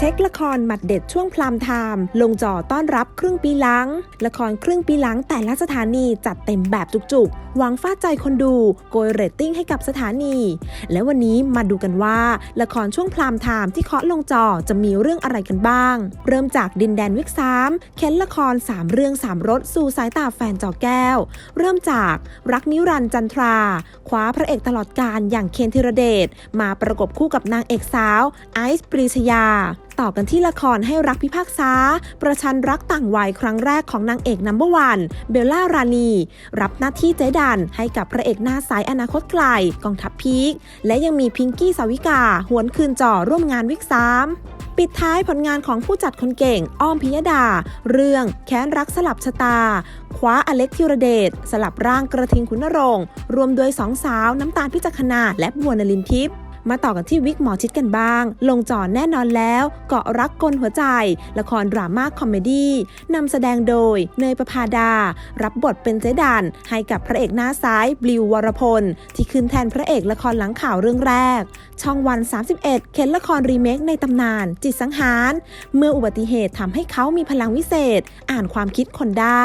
เช็คละครหมัดเด็ดช่วงพลามไทม์ลงจอต้อนรับครึ่งปีหลัง ละครครึ่งปีหลังแต่ละสถานีจัดเต็มแบบจุกๆ หวังฟาดใจคนดู โกยเรตติ้งให้กับสถานี และวันนี้มาดูกันว่า ละครช่วงพลามไทม์ที่เคาะลงจอจะมีเรื่องอะไรกันบ้าง เริ่มจากดินแดนวิกสามเค้นละคร 3 เรื่อง 3รสสู่สายตาแฟนจอแก้ว เริ่มจากรักนิรันจันทราคว้าพระเอกตลอดการอย่างเคนธีรเดชมาประกบคู่กับนางเอกสาวไอซ์ปรีชยา ต่อกันที่ละครให้รักพิพากษา ประชันรักต่างวัยครั้งแรกของนางเอกนัมเบอร์วันเบลล่ารานี รับหน้าที่เจดันให้กับพระเอกหน้าสายอนาคตไกลกองทัพพีค และยังมีพิงกี้สาวิกา หวนคืนจอร่วมงานวิกสามปิดท้ายผลงานของผู้จัดคนเก่ง อ้อมพิยดา เรื่องแค้นรักสลับชะตา คว้าอเล็กธิรเดช สลับร่างกระทิงขุนนรงค์รวมโดยสองสาวน้ำตาลพิจักขณาและบัวนลินทิพย์ มาต่อกันที่วิกหมอชิดกันบ้าง ลงจอแน่นอนแล้ว เกาะรักกลหัวใจ ละครดราม่าคอมเมดี้นำแสดงโดย เนยประภาดา รับบทเป็นเจดันให้กับพระเอกหน้าซ้ายบลิววรพล ที่ขึ้นแทนพระเอกละครหลังข่าวเรื่องแรก ช่องวัน 31 เข็นละครรีเมคในตำนาน จิตสังหาร เมื่ออุบัติเหตุทำให้เขามีพลังวิเศษ อ่านความคิดคนได้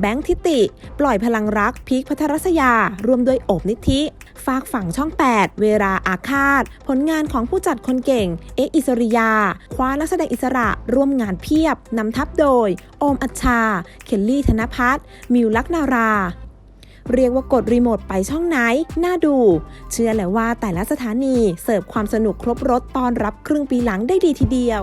แบงค์ทิติ ปล่อยพลังรักพีคพัทรศยารวมโดยโอบนิธิ ฝากฝั่งช่อง 8 เวลาอาฆาตผลงานของผู้จัดคนเก่ง เอ็กซ์อิสริยา คว้านักแสดงอิสระร่วมงานเพียบ นำทัพโดย โอมอัชชา เคลลี่ธนพัฒน์มิวลักนารา เรียกว่ากดรีโมทไปช่องไหน น่าดู เชื่อแหละว่าแต่ละสถานีเสิร์ฟความสนุกครบรถตอนรับครึ่งปีหลังได้ดีทีเดียว